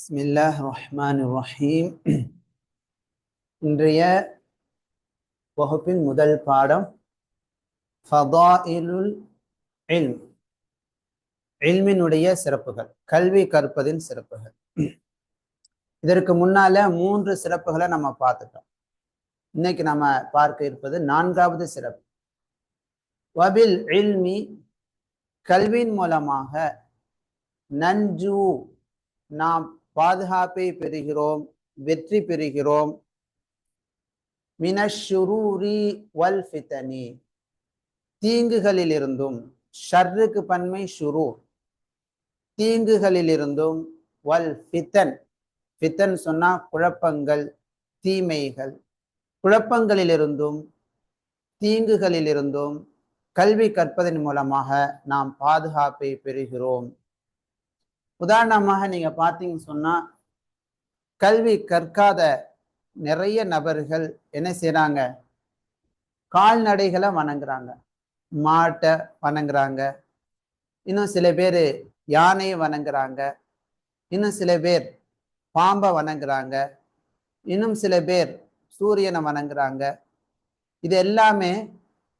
பிஸ்மில்லாஹ் ரஹ்மான் ரஹீம் இன்றைய வகுப்பின் முதல் பாடம் ஃபதாயிலுல் இல்ம். இல்மினுடைய சிறப்புகள் கல்வி கற்பதின் சிறப்புகள். இதற்கு முன்னால மூன்று சிறப்புகளை நம்ம பார்த்துட்டோம். இன்னைக்கு நம்ம பார்க்க இருப்பது நான்காவது சிறப்பு. வபில் இல்மி கல்வியின் மூலமாக நஞ்சு நாம் பாதுகாப்பை பெறுகிறோம் வெற்றி பெறுகிறோம். மினஷுரூரி வல் ஃபித்தனி. தீங்குகளிலிருந்தும் ஷர்ருக்கு பன்மை ஷுரூர். தீங்குகளிலிருந்தும் வல் ஃபித்தன். ஃபித்தன் சொன்னா குழப்பங்கள் தீமைகள். குழப்பங்களிலிருந்தும் தீங்குகளிலிருந்தும் கல்வி கற்பதன் மூலமாக நாம் பாதுகாப்பை பெறுகிறோம். உதாரணமாக நீங்க பார்த்தீங்கன்னு சொன்னா கல்வி கற்காத நிறைய நபர்கள் என்ன செய்யறாங்க கால்நடைகளை வணங்குறாங்க. மாட்டை வணங்குறாங்க. இன்னும் சில பேர் யானையை வணங்குறாங்க. இன்னும் சில பேர் பாம்பை வணங்குறாங்க. இன்னும் சில பேர் சூரியனை வணங்குறாங்க. இது எல்லாமே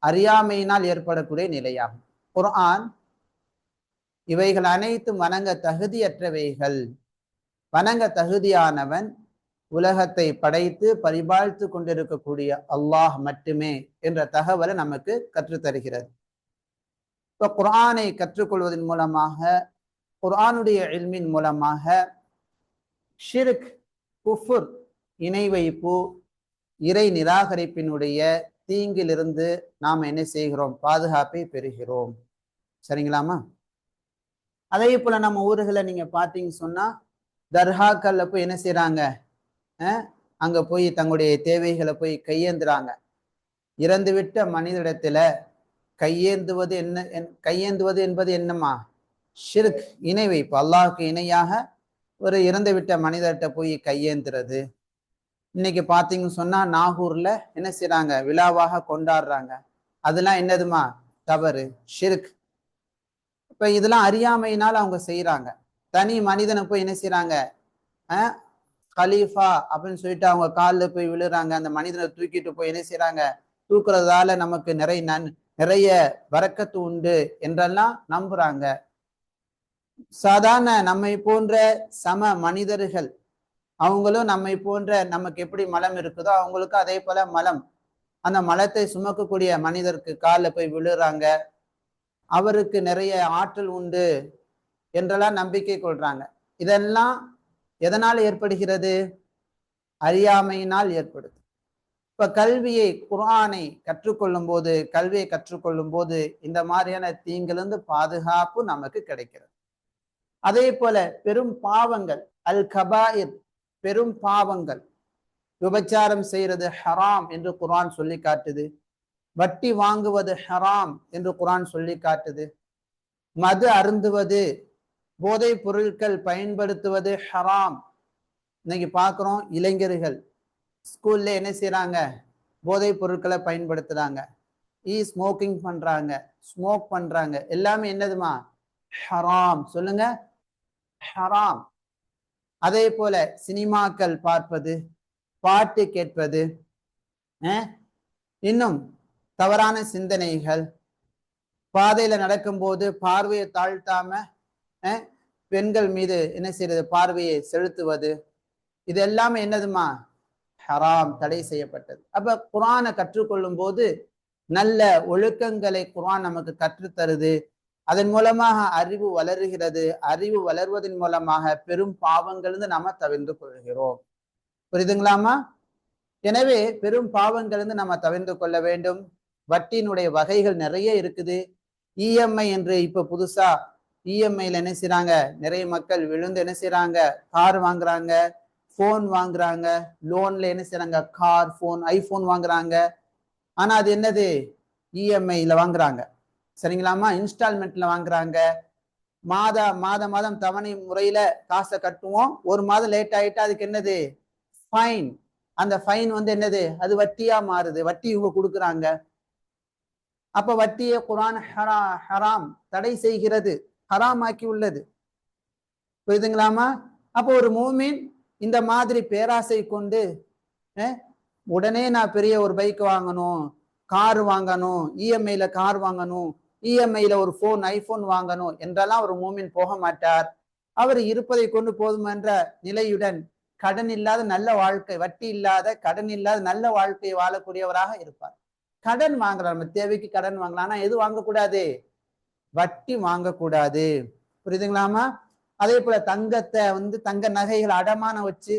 அறியாமையினால் ஏற்படக்கூடிய நிலையாகும். குரான் இவைகள் அனைத்தும் வணங்க தகுதியற்றவைகள். வணங்க தகுதியானவன் உலகத்தை படைத்து பரிபாலித்து கொண்டிருக்கக்கூடிய அல்லாஹ் மட்டுமே என்ற தகவலை நமக்கு கற்றுத்தருகிறது. இப்போ குரானை கற்றுக்கொள்வதன் மூலமாக குரானுடைய இல்மின் மூலமாக ஷிர்க் குஃபுர் இணை வைப்பு இறை நிராகரிப்பினுடைய தீங்கிலிருந்து நாம் என்ன செய்கிறோம்? பாதுகாப்பை பெறுகிறோம். சரிங்களாமா அதே போல நம்ம ஊர்களை நீங்க பார்த்தீங்க சொன்னா தர்காக்கள்ல போய் என்ன செய்யறாங்க அங்க போய் தங்களுடைய தேவைகளை போய் கையேந்துறாங்க. இறந்துவிட்ட மனிதனிடத்துல கையேந்துவது என்ன கையேந்துவது என்பது என்னமா ஷிர்க் இணை வைப்பு. அல்லாஹுக்கு இணையாக ஒரு இறந்துவிட்ட மனிதர்கிட்ட போய் கையேந்துறது. இன்னைக்கு பார்த்தீங்கன்னு சொன்னா நாகூர்ல என்ன செய்யறாங்க விழாவாக கொண்டாடுறாங்க. அதெல்லாம் என்னதுமா? தவறு ஷிர்க் இப்ப இதெல்லாம் அறியாமையினால் அவங்க செய்யறாங்க தனி மனிதனை போய் என்ன செய்யறாங்க கலீஃபா அப்படின்னு சொல்லிட்டு அவங்க காலில் போய் விழுறாங்க. அந்த மனிதனை தூக்கிட்டு போய் என்ன செய்யறாங்க தூக்குறதால நமக்கு நிறைய நன் நிறைய வரக்கத்து உண்டு என்றெல்லாம் நம்புறாங்க. சாதாரண நம்மை போன்ற சம மனிதர்கள் அவங்களும் நம்மை போன்ற நமக்கு எப்படி மலம் இருக்குதோ அவங்களுக்கும் அதே போல மலம். அந்த மலத்தை சுமக்கக்கூடிய மனிதருக்கு காலில் போய் விழுறாங்க. அவருக்கு நிறைய ஆற்றல் உண்டு என்றெல்லாம் நம்பிக்கை கொள்றாங்க. இதெல்லாம் எதனால் ஏற்படுகிறது? அறியாமையினால் ஏற்படுது. இப்ப கல்வியை குரானை கற்றுக்கொள்ளும் போது கல்வியை கற்றுக்கொள்ளும் போது இந்த மாதிரியான தீங்கிலிருந்து பாதுகாப்பு நமக்கு கிடைக்கிறது. அதே போல பெரும் பாவங்கள் அல் கபாயிர் பெரும் பாவங்கள் விபச்சாரம் செய்யறது ஹராம் என்று குரான் சொல்லி காட்டுது. வட்டி வாங்குவது ஹராம் என்று குரான் சொல்லி காட்டுது. மது அருந்துவது போதைப் பொருட்கள் பயன்படுத்துவது ஹராம். இன்னைக்கு பார்க்குறோம் இளைஞர்கள் ஸ்கூல்ல என்ன செய்கிறாங்க போதைப் பொருட்களை பயன்படுத்துகிறாங்க இ ஸ்மோக்கிங் பண்ணுறாங்க ஸ்மோக் பண்ணுறாங்க எல்லாமே என்னதுமா? ஹராம். சொல்லுங்க. ஹராம். அதே போல சினிமாக்கள் பார்ப்பது பாட்டு கேட்பது இன்னும் தவறான சிந்தனைகள். பாதையில நடக்கும்போது பார்வையை தாழ்த்தாம பெண்கள் மீது என்ன செய்யறது பார்வையை செலுத்துவது. இது எல்லாமே என்னதுமா? ஹராம் தடை செய்யப்பட்டது. அப்ப குரானை கற்றுக்கொள்ளும் போது நல்ல ஒழுக்கங்களை குரான் நமக்கு கற்றுத்தருது. அதன் மூலமாக அறிவு வளருகிறது. அறிவு வளர்வதன் மூலமாக பெரும் பாவங்கள்ந்து நாம தவிர்ந்து கொள்கிறோம். புரியுதுங்களாமா எனவே பெரும் பாவங்கள்ந்து நம்ம தவிர்ந்து கொள்ள வேண்டும். வட்டியினுடைய வகைகள் நிறைய இருக்குது. இஎம்ஐ என்று இப்போ புதுசா இஎம்ஐல என்ன செய்யறாங்க நிறைய மக்கள் விழுந்து என்ன செய்யறாங்க கார் வாங்குறாங்க ஃபோன் வாங்குறாங்க லோன்ல என்ன செய்யறாங்க கார் ஃபோன் ஐஃபோன் வாங்குறாங்க. ஆனா அது என்னது? இஎம்ஐல வாங்குறாங்க. சரிங்களாமா இன்ஸ்டால்மெண்ட்ல வாங்குறாங்க. மாத மாத மாதம் தவணை முறையில காசை கட்டுவோம். ஒரு மாதம் லேட் ஆயிட்டா அதுக்கு என்னது? ஃபைன் அந்த ஃபைன் வந்து என்னது? அது வட்டியா மாறுது. வட்டி இவங்க கொடுக்குறாங்க. அப்ப வட்டியை குரான் ஹரா ஹராம் தடை செய்கிறது ஹராமாக்கி உள்ளது புரியுதுங்களாமா அப்போ ஒரு மூமின் இந்த மாதிரி பேராசை கொண்டு உடனே நான் பெரிய ஒரு பைக் வாங்கணும் கார் வாங்கணும் இஎம்ஐல கார் வாங்கணும் இஎம்ஐல ஒரு ஃபோன் ஐபோன் வாங்கணும் என்றெல்லாம் ஒரு மூமின் போக மாட்டார். அவர் இருப்பதை கொண்டு போதுமென்ற நிலையுடன் கடன் இல்லாத நல்ல வாழ்க்கை வட்டி இல்லாத கடன் இல்லாத நல்ல வாழ்க்கையை வாழக்கூடியவராக இருப்பார். கடன் வாங்கலாம் நம்ம தேவைக்கு கடன் வாங்கலாம். ஆனா எது வாங்கக்கூடாது? வட்டி வாங்கக்கூடாது. புரியுதுங்களாமா அதே போல தங்கத்தை வந்து தங்க நகைகள் அடமானம் வச்சு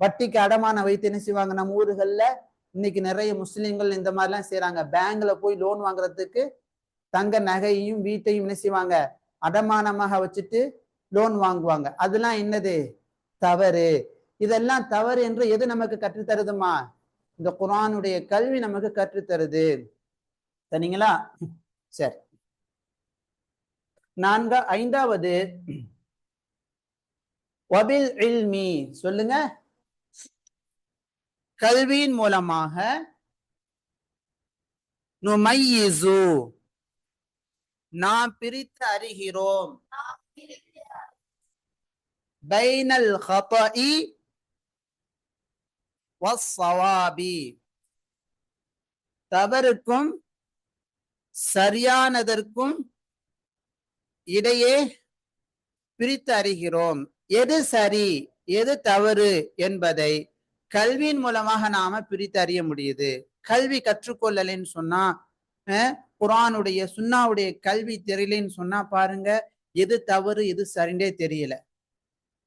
வட்டிக்கு அடமானம் வைத்து என்ன செய்வாங்க? நம்ம ஊர்கள்ல இன்னைக்கு நிறைய முஸ்லீம்கள் இந்த மாதிரிலாம் செய்யறாங்க பேங்க்ல போய் லோன் வாங்குறதுக்கு தங்க நகையையும் வீட்டையும் என்ன செய்வாங்க? அடமானமாக வச்சுட்டு லோன் வாங்குவாங்க. அதெல்லாம் என்னது? தவறு. இதெல்லாம் தவறு என்று எது நமக்கு கற்றுத்தருதுமா இந்த குர்ஆனுடைய கல்வி நமக்கு கற்றுத்தருது. சரிங்களா? சரி. நான்கா ஐந்தாவது. வபில் இல்மி. சொல்லுங்க. கல்வியின் மூலமாக நுமையிசு. நாம் பிரித்து அறிகிறோம். பைனல் ஹதஇ வஸ்ஸவாபி. தவறுக்கும் சரியானதற்கும் இடையே பிரித்து அறிகிறோம். எது சரி எது தவறு என்பதை கல்வியின் மூலமாக நாம பிரித்து அறிய முடியுது. கல்வி கற்றுக்கொள்ளலைன்னு சொன்னா அஹ், சுண்ணாவுடைய சுன்னாவுடைய கல்வி தெரியலன்னு சொன்னா பாருங்க எது தவறு எது சரிண்டே தெரியல.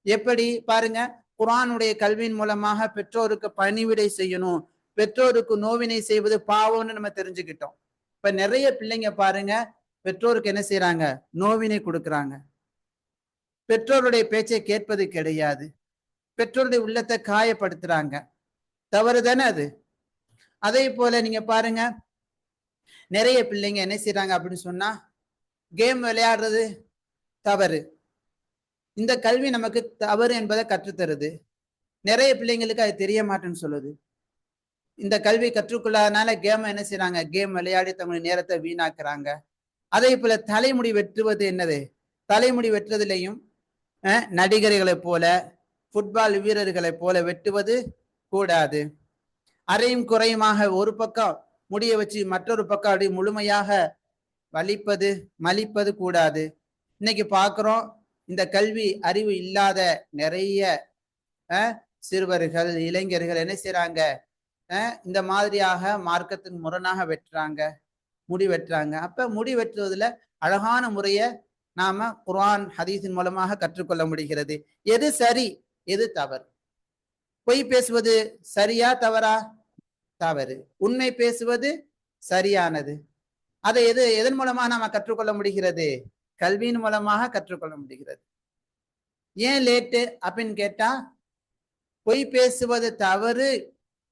எப்படி? பாருங்க குரானுடைய கல்வியின் மூலமாக பெற்றோருக்கு பணிவிடை செய்யணும். பெற்றோருக்கு நோவினை செய்வது பாவம்னு நம்ம தெரிஞ்சுக்கிட்டோம். இப்ப நிறைய பிள்ளைங்க பாருங்க பெற்றோருக்கு என்ன செய்யறாங்க நோவினை கொடுக்குறாங்க. பெற்றோருடைய பேச்சை கேட்பது கிடையாது. பெற்றோருடைய உள்ளத்தை காயப்படுத்துறாங்க. தவறு தானே அது? அதே போல நீங்க பாருங்க நிறைய பிள்ளைங்க என்ன செய்யறாங்க அப்படின்னு சொன்னா கேம் விளையாடுறது தவறு. இந்த கல்வி நமக்கு தவறு என்பதை கற்றுத்தருது. நிறைய பிள்ளைங்களுக்கு அது தெரிய மாட்டேன்னு சொல்லுது. இந்த கல்வி கற்றுக்கொள்ளாதனால கேம் என்ன செய்யறாங்க கேம் விளையாடி தங்களுடைய நேரத்தை வீணாக்குறாங்க. அதே போல தலைமுடி வெட்டுவது என்னது? தலைமுடி வெட்டுறதுலையும் நடிகர்களைப் போல ஃபுட்பால் வீரர்களைப் போல வெட்டுவது கூடாது. அறையும் குறையுமாக ஒரு பக்கம் முடிய வச்சு மற்றொரு பக்கம் அப்படி முழுமையாக வலிப்பது மலிப்பது கூடாது. இன்னைக்கு பார்க்குறோம் இந்த கல்வி அறிவு இல்லாத நிறைய சிறுவர்கள் இளைஞர்கள் என்ன செய்கிறாங்க இந்த மாதிரியாக மார்க்கத்தின் முரணாக வெட்டுறாங்க முடி வெட்டுறாங்க. அப்ப முடி வெட்டுவதுல அழகான முறைய நாம குர்ஆன் ஹதீஸின் மூலமாக கற்றுக்கொள்ள முடிகிறது. எது சரி எது தவறு? பொய் பேசுவது சரியா தவறா? தவறு. உண்மை பேசுவது சரியானது. அதை எது எதன் மூலமாக நாம கற்றுக்கொள்ள முடிகிறது? கல்வியின் மூலமாக கற்றுக்கொள்ள முடிகிறது. ஏன் லேட்டு? அப்படின்னு கேட்டா பொய் பேசுவது தவறு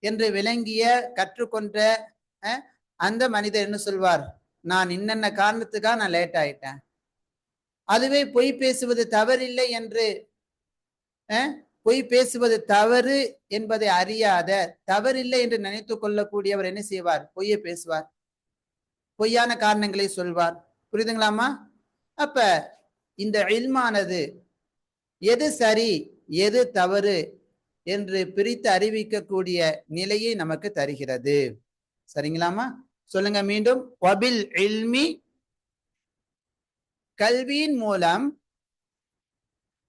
என்று விளங்கிய கற்றுக்கொண்ட அந்த மனிதர் என்ன சொல்வார்? நான் இன்னென்ன காரணத்துக்காக நான் லேட் ஆயிட்டேன்? அதுவே பொய் பேசுவது தவறில்லை என்று பொய் பேசுவது தவறு என்பதை அறியாத தவறில்லை என்று நினைத்து கொள்ளக்கூடியவர் என்ன செய்வார்? பொய்யை பேசுவார். பொய்யான காரணங்களை சொல்வார். புரியுதுங்களாமா அப்ப இந்த இல்மானது எது சரி எது தவறு என்று பிரித்து அறிவிக்கக்கூடிய நிலையை நமக்கு தருகிறது. சரிங்களாமா சொல்லுங்க மீண்டும். வபில் இல்மி கல்வியின் மூலம்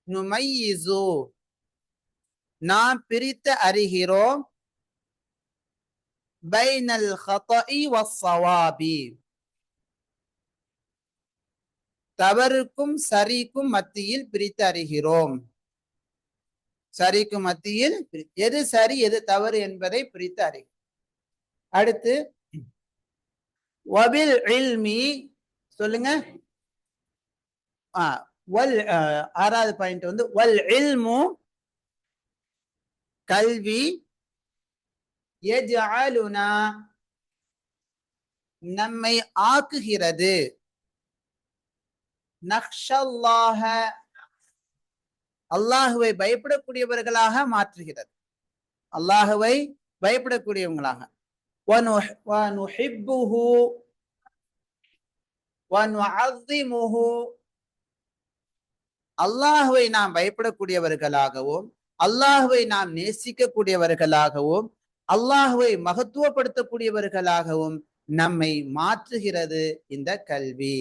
நுமையிசு. நாம் பிரித்து அறிகிறோம். பைனல் ஹத்தி வசவாபி தவறுக்கும் சரிக்கும் மத்தியில் பிரித்து அறிகிறோம். சரிக்கும் மத்தியில் எது சரி எது தவறு என்பதை பிரித்து அறிகிறோம் அடுத்து வபில் இல்மி சொல்லுங்க. வல் ஆறாவது பாயிண்ட் வந்து வல் இல்மு கல்வி யஜ்அலுனா நம்மை ஆக்குகிறது. நக்ஷல்லாக அல்லாஹுவை பயப்படக்கூடியவர்களாக மாற்றுகிறது. அல்லாஹுவை பயப்படக்கூடியவங்களாக. அல்லாஹுவை நாம் பயப்படக்கூடியவர்களாகவும் அல்லாஹுவை நாம் நேசிக்கக்கூடியவர்களாகவும் அல்லாஹுவை மகத்துவப்படுத்தக்கூடியவர்களாகவும் நம்மை மாற்றுகிறது இந்த கல்வி.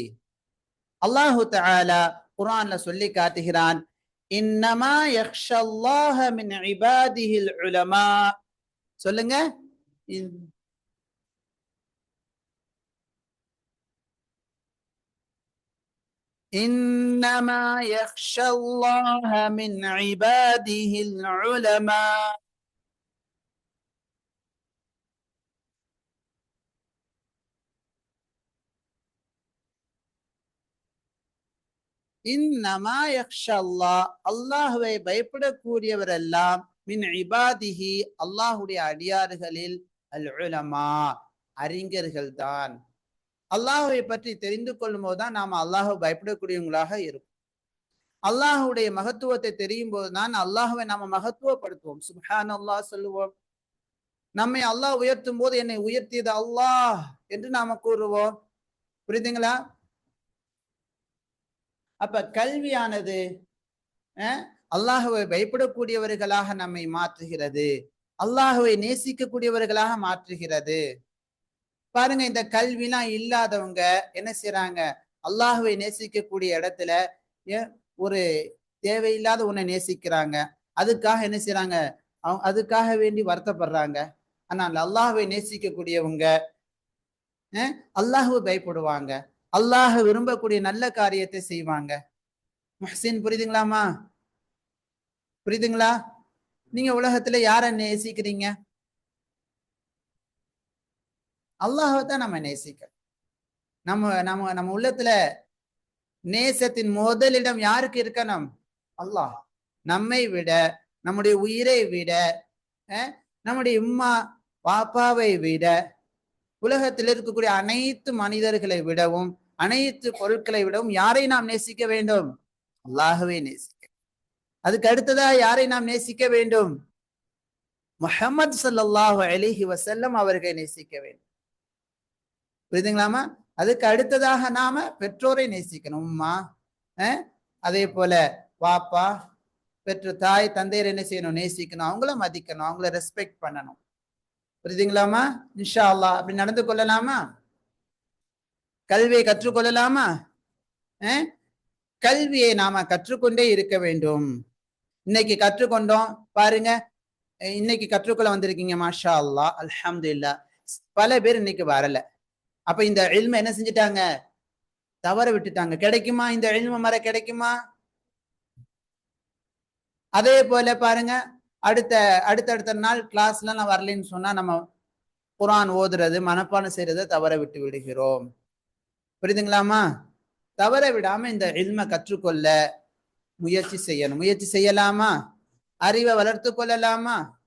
அல்லாஹு தஆலா குர்ஆன்ல சொல்லி காட்டுகிறான் இன்னமா யக்ஷல்லாஹ மின் இபாதிஹில் உலமா சொல்லுங்க இன்- إنما يخشى الله من عباده العلماء இன்னமா யக்ஷா அல்லாஹுவை பயப்படக்கூடியவரெல்லாம் மின் இபாதிஹி அல்லாஹுடைய அடியாறுகளில் அல் உலமா அறிஞர்கள் தான் அல்லாஹுவை பற்றி தெரிந்து கொள்ளும் போதுதான் நாம அல்லாஹ் பயப்படக்கூடியவங்களாக இருக்கும் அல்லாஹுடைய மகத்துவத்தை தெரியும் போதுதான் அல்லாஹுவை நாம மகத்துவப்படுத்துவோம். சுஹான் அல்லாஹ் சொல்லுவோம். நம்மை அல்லாஹ் உயர்த்தும் போது என்னை உயர்த்தியது அல்லாஹ் என்று நாம கூறுவோம். புரியுதுங்களா? அப்ப கல்வியானது அல்லாஹுவை பயப்படக்கூடியவர்களாக நம்மை மாற்றுகிறது. அல்லாஹுவை நேசிக்கக்கூடியவர்களாக மாற்றுகிறது. பாருங்க இந்த கல்விலாம் இல்லாதவங்க என்ன செய்யறாங்க அல்லாஹுவை நேசிக்கக்கூடிய இடத்துல ஏ- ஒரு தேவையில்லாத ஒன்றை நேசிக்கிறாங்க. அதுக்காக என்ன செய்யறாங்க அவங்க அதுக்காக வேண்டி வருத்தப்படுறாங்க. ஆனால் அல்லாஹுவை நேசிக்கக்கூடியவங்க அல்லாஹுவை பயப்படுவாங்க. அல்லாஹ் விரும்பக்கூடிய நல்ல காரியத்தை செய்வாங்க. முஹ்சின் புரியுதுங்களாமா புரியுதுங்களா? நீங்க உலகத்துல யாரை நேசிக்கிறீங்க? அல்லாஹை தான் நம்ம நேசிக்கிறோம் நம்ம நம்ம நம்ம உள்ளத்துல நேசத்தின் முதலிடம் யாருக்கு இருக்கணும்? அல்லாஹ். நம்மை விட நம்முடைய உயிரை விட அஹ், நம்முடைய உம்மா பாப்பாவை விட உலகத்தில் இருக்கக்கூடிய அனைத்து மனிதர்களை விடவும் அனைத்து பொருட்களை விடவும் யாரை நாம் நேசிக்க வேண்டும்? அல்லாகவே நேசிக்க. அதுக்கு அடுத்ததா யாரை நாம் நேசிக்க வேண்டும்? முஹம்மது சல்லாஹு அலிஹி வசல்லம் அவர்களை நேசிக்க வேண்டும். புரியுதுங்களாமா அதுக்கு அடுத்ததாக நாம பெற்றோரை நேசிக்கணும். உம்மா அஹ், அதே போல பாப்பா பெற்ற தாய் தந்தையர் என்ன செய்யணும்? நேசிக்கணும். அவங்கள மதிக்கணும். அவங்கள ரெஸ்பெக்ட் பண்ணணும். புரியுதுங்களாமா இன்ஷா அல்லாஹ் அப்படி நடந்து கொள்ளலாமா? கல்வியை கற்றுக்கொள்ளலாமா? கல்வியை நாம கற்றுக்கொண்டே இருக்க வேண்டும். இன்னைக்கு கற்றுக்கொண்டோம். பாருங்க. இன்னைக்கு கற்றுக்கொள்ள வந்திருக்கீங்க மாஷா அல்லாஹ் அல்ஹம்துலில்லாஹ் பல பேர் இன்னைக்கு வரல. அப்ப இந்த இல்ம என்ன செஞ்சுட்டாங்க? தவற விட்டுட்டாங்க. கிடைக்குமா? இந்த இல்ம மர கிடைக்குமா? அதே போல பாருங்க. அடுத்த அடுத்தடுத்த நாள் கிளாஸ்ல நான் வரலைன்னு சொன்னா நம்ம குரான் ஓதுறது மனப்பாடம் செய்யறதை தவற விட்டு விடுகிறோம். புரியுதுங்களாமா தவற விடாம இந்த இல்மை கற்றுக்கொள்ள முயற்சி செய்யணும். முயற்சி செய்யலாமா? அறிவை வளர்த்து கொள்ளலாமா?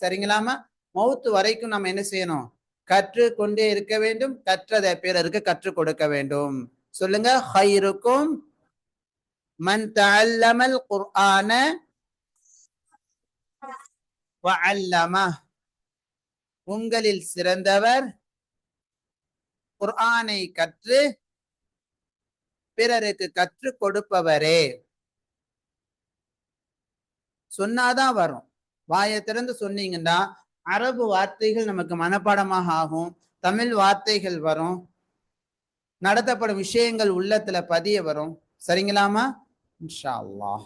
சரிங்களாமா? மௌத்து வரைக்கும் நம்ம என்ன செய்யணும்? கற்று கொண்டே இருக்க வேண்டும். கற்றதை பிறருக்கு கற்றுக் கொடுக்க வேண்டும். சொல்லுங்க. ஹைருக்கும் மன் தல்லமல் குர்ஆன வஅல்லம. உங்களில் சிறந்தவர் குர்ஆனை கற்று பிறருக்கு கற்றுக் கொடுப்பவரே. சொன்னாதான் வரும். வாயை திறந்து சொன்னீங்கன்னா அரபு வார்த்தைகள் நமக்கு மனப்பாடமாக ஆகும். தமிழ் வார்த்தைகள் வரும். நடத்தப்படும் விஷயங்கள் உள்ளத்துல பதிய வரும். சரிங்களாமா இன்ஷா அல்லாஹ்.